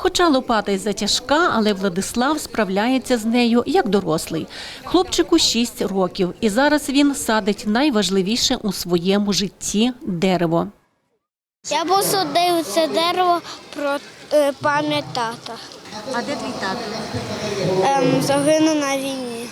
Хоча лопата й затяжка, але Владислав справляється з нею як дорослий. Хлопчику 6 років, і зараз він садить найважливіше у своєму житті дерево. Я посадив це дерево про е, пам'ять тата. А де твій тато? Ем, загинув на війні.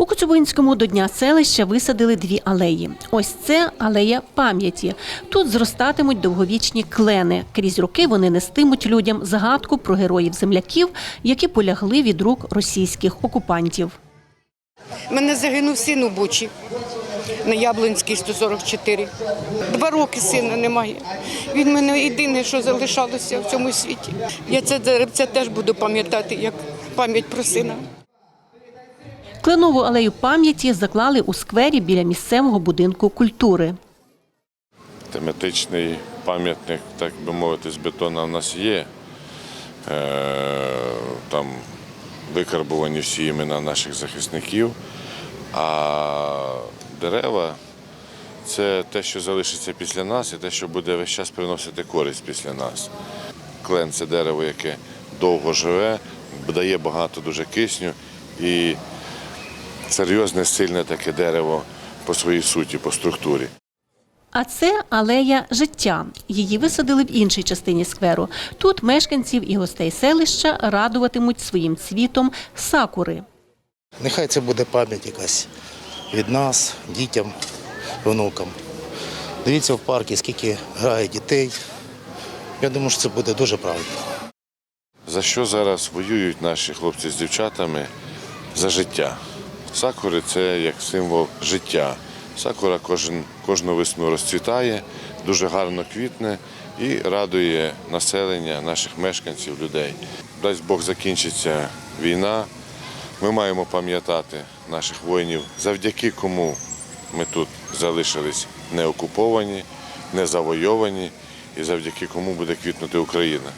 У Коцюбинському до Дня селища висадили дві алеї. Ось це алея пам'яті. Тут зростатимуть довговічні клени. Крізь роки вони нестимуть людям згадку про героїв земляків, які полягли від рук російських окупантів. Мене загинув син у Бучі на Яблонській 144. Два роки сина немає. Він мене єдине, що залишалося в цьому світі. Я це деревце теж буду пам'ятати як пам'ять про сина. Кленову алею пам'яті заклали у сквері біля місцевого будинку культури. тематичний пам'ятник, так би мовити, з бетона в нас є. Е, Там викарбовані всі імена наших захисників. А дерева це те, що залишиться після нас, і те, що буде весь час приносити користь після нас. Клен це дерево, яке довго живе, дає багато дуже кисню і серйозне, сильне таке дерево по своїй суті, по структурі. А це алея життя. Її висадили в іншій частині скверу. Тут мешканців і гостей селища радуватимуть своїм цвітом сакури. Нехай це буде пам'ять якась від нас, дітям, внукам. Дивіться в парку, скільки грає дітей. Я думаю, що це буде дуже правильно. За що зараз воюють наші хлопці з дівчатами? За життя. Сакури це як символ життя. Сакура кожен, кожну весну розцвітає, дуже гарно квітне і радує населення, наших мешканців, людей. Дасть Бог закінчиться війна. Ми маємо пам'ятати наших воїнів, завдяки кому ми тут залишились не окуповані, не завойовані і завдяки кому буде квітнути Україна.